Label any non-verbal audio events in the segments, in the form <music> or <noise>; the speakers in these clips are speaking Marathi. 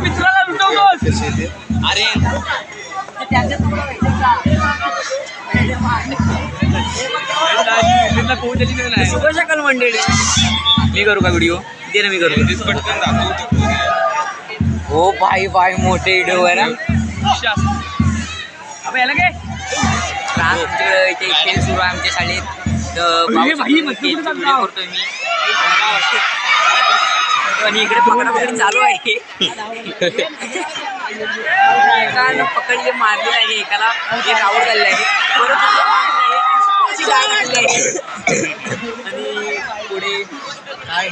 मित्राला लुटवतोस? अरे. शकल मंडळी. मी करू का व्हिडिओ दे ना मी करू. हो भाई भाई मोठे व्हिडिओ आहे ना. अबे याला काय? क्लास आमच्याकडे इथे खेळ सुरू आहे आमच्या शाळेत. तर भाई? करतोय मी. आणि इकडे पकडापकडी चालू आहे. एकानं पकडले मारले आहे एकाला एक आऊट झालेलं आहे. परत. आणि पुढे काय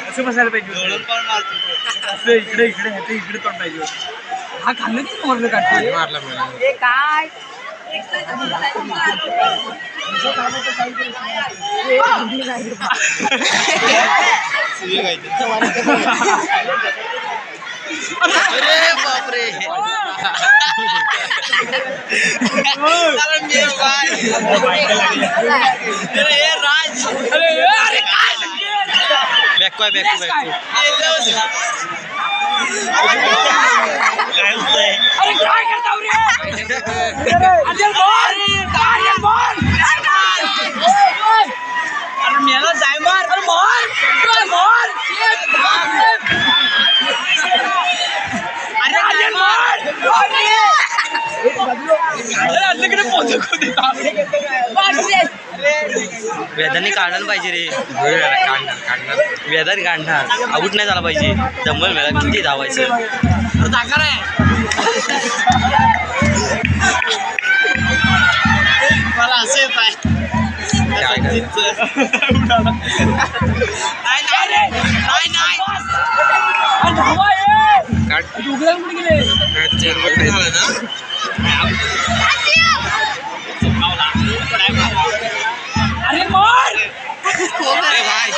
असं बसायला पाहिजे असं इकडे इकडे इकडे तोंड पाहिजे हा खाल्लं की मारलं काढतो. हे काय? अरे बापरे राज अरे अरे काय संकेत? बॅकवाय Yes, अरे काय करताव रे अजय बोल अरे बोल अरे मेला जाय मार अरे बोल अरे बोल अरे अजय बोल अरे अजयकडे पोहोचू होते वेदांनी काढायला पाहिजे रे काढणार काढणार वेदांनी काढणार आऊट नाही झाला पाहिजे दंबल मेळा किती धावायचं मला असं येत आहे काय करायचं नाही नाही नाही नाही अरे धावा ये काढ उघड्याला कुठे गेले झालं ना अरे मार अरे भाई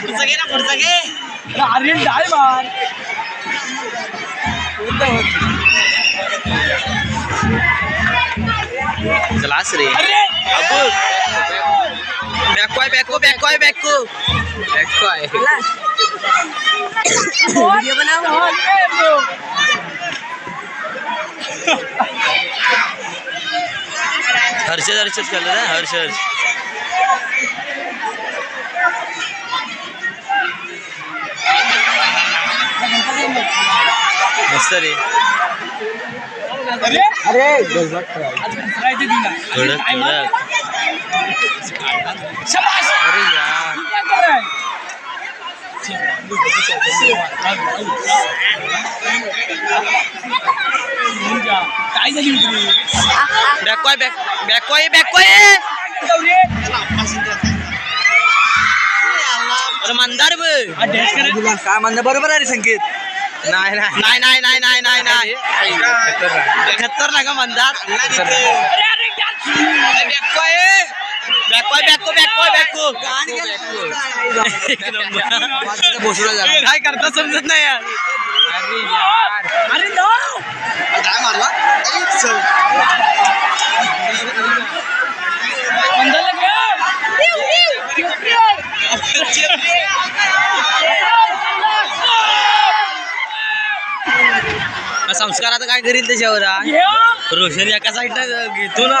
पुढचं घे ना पुढचं घे अरे डाय मार क्लास रे अरे बॅकवाय बॅको बॅकवाय बॅको बॅकवाय वीडियो बनाओ हर्षद हर्षद खेळलं ना हर्ष हर्ष मस्त रे अरे अरे आज घसरायचं दिला कडक काय मार? कडक शाबास अरे यार तू काय कराय काय झाली होती बॅकवाय बॅक बॅकवाय बॅकवाय अरे मंदार बघ डॅश करा काय म्हणणं बरोबर आहे रे संकेत नाही नाही नाही नाही नाही नाही नाही खतर ना का मंदार अरे अरे क्या बॅकवाय बॅको बॅकवाय बॅको काय करता समजत नाही यार. अरे काय मारला संस्कार आता काय करील त्याच्यावर रोशन एका साईडला घेतो ना.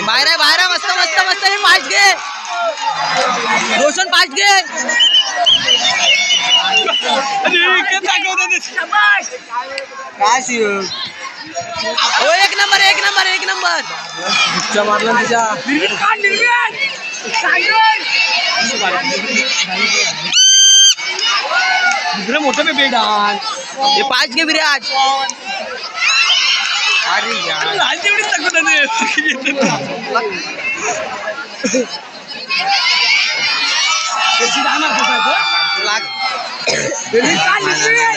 बाहेर आहे बाहेर आहे मस्त मस्त मस्त हे पाच घे रोशन पाच घे काय शिव हो? एक नंबर एक नंबर एक नंबर। मारला तिच्या इकडे मोठं पे बेडान हे पाच घे विराज अरे यार। लहान तेवढीच दाखवत त्याची काय मारतो काय तो? लाग त्याने काय लिहिलंय?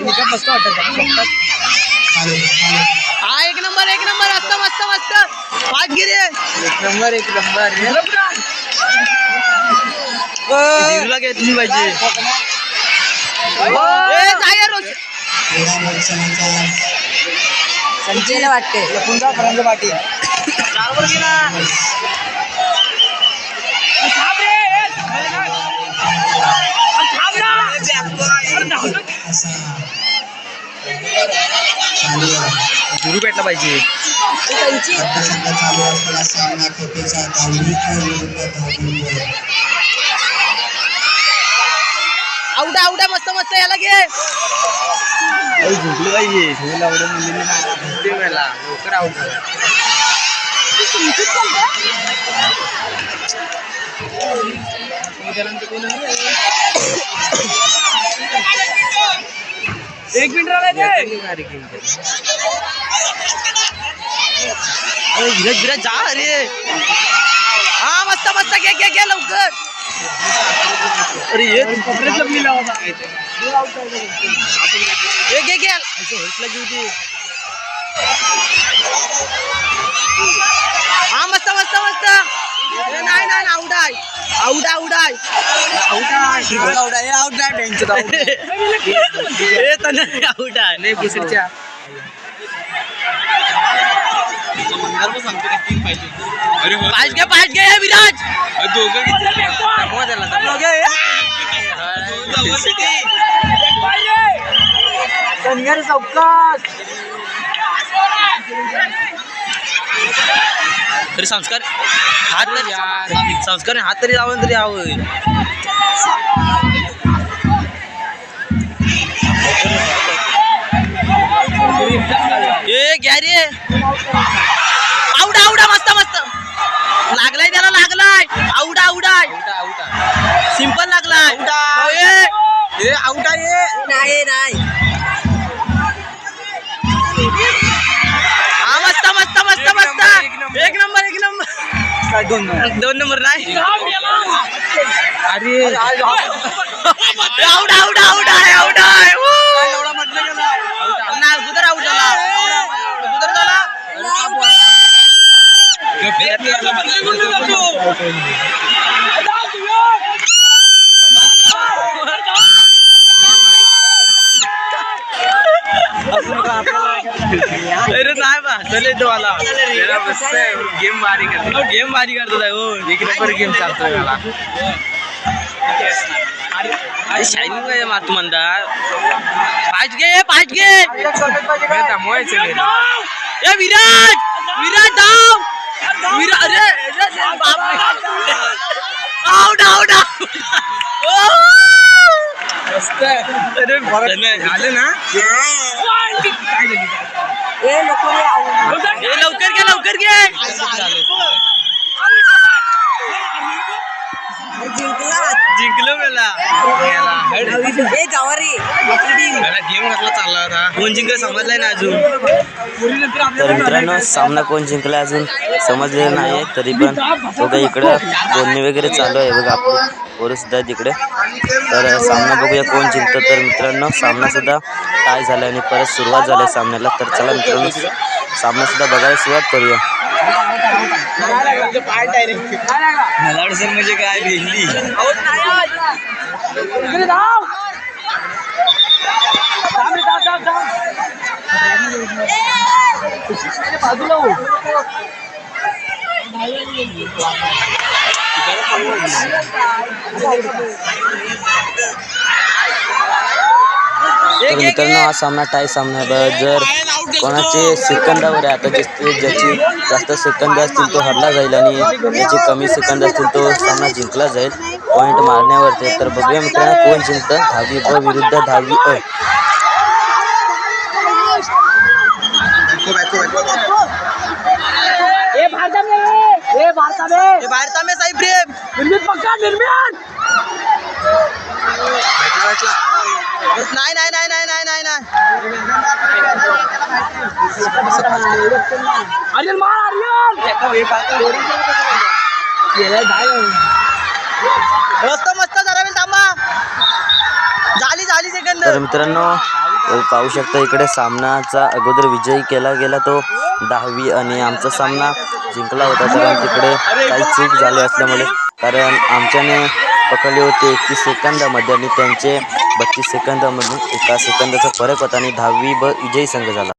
निका मस्त वाटत आहे. हा एक नंबर एक नंबर मस्त मस्त मस्त। पाच घे रे एक नंबर एक नंबर। धीरूला घेतली पाहिजे. संजयला वाटते पुन्हा पर्यंत पाटील चारवर घे ना थांब रे. ए, थांब ना. अरे धावतो. धीरू भेटला पाहिजे. त्यांची. आउट आउट मस्त मस्त याला घे. झुकलं पाहिजे. लवकर आउट एक मिनिट विराज जा अरे हा मस्त मस्त घे घे घे लवकर. अरे ये. कोपऱ्यात लपलेला होता. घे घे घे असं हर्षला घेऊ दे हा मस्त मस्त मस्त. नाही नाही आउट आहे. आउट आउट आहे. आउट आहे. आउट आहे बेंच आउट <laughs> आहे. नाही पुसरच्या पाच घे पाच घे हे विराज। धनगर चौकात तरी संस्कार हात तरी संस्कार हात तरी लावून तरी हवं ए घ्या रे आवडा आवडा मस्त मस्त लागलाय त्याला लागलाय आवडा आवडाय सिंपल लागलाय ए, आउट आहे. नाही नाही. हा मस्त मस्त मस्त मस्त. एक नंबर. एक नंबर दोन दोन नंबर नाही. अरे. आउट आउट आउट आहे आउट आहे आउट झाला. अगोदर झाला. गेम भारी करते. गेम भारी करतो आहे, हो एक नंबर गेम चालतोय मला शायनिंग काय मारतो म्हणता पाच घे पाच घे थांबवायचं नाही. ए विराट विराट धाव विराट अरे अरे, बापरे आउट आउट अरे धन्य. झालं ना? ए, लवकर घे लवकर घे जिंकला जिंकलो मला. ए जावा रे आपली टीम गेम कसला चालला होता? कोण जिंकलं समजलाय ना अजून? तर मित्रांनो सामना कोण जिंकला अजून समजलेलं नाही तरी पण बघा इकडं बोलणी वगैरे चालू आहे. बघा आपली पोरं सुद्धा तिकडे. तर सामना बघूया कोण जिंकतं. तर मित्रांनो सामना सुद्धा काय झाला आणि परत सुरुवात झाली सामन्याला. तर चला मित्रांनो सामना सुद्धा बघायला सुरुवात करूया. मला वाटतं म्हणजे काय भेटली हा सामना टाय सामना आहे बघा. जर कोणाचे सेकंदावर आहे. आता जास्त ज्याची जास्त सेकंद असतील तो हरला जाईल आणि ज्याचे कमी सेकंद असतील तो सामना जिंकला जाईल. पॉईंट मारण्यावरती तर बघूया मित्रांनो कोण जिंकतं? दहावी ब विरुद्ध दहावी अ. प्रेम! निर्मित पक्का नाही नाही नाही मस्त मस्त जरा वेळ थांबा. झाली झाली सेकंद तर मित्रांनो पाहू शकता इकडे सामनाचा अगोदर विजयी केला गेला तो दहावी आणि आमचा सामना जिंकला होता तर तिकडे काही चूक झाली असल्यामुळे. कारण आमच्याने पकडले होते एकतीस सेकंदामध्ये आणि त्यांचे बत्तीस सेकंदामधून एका सेकंदाचा फरक होता आणि दहावी ब विजयी संघ झाला.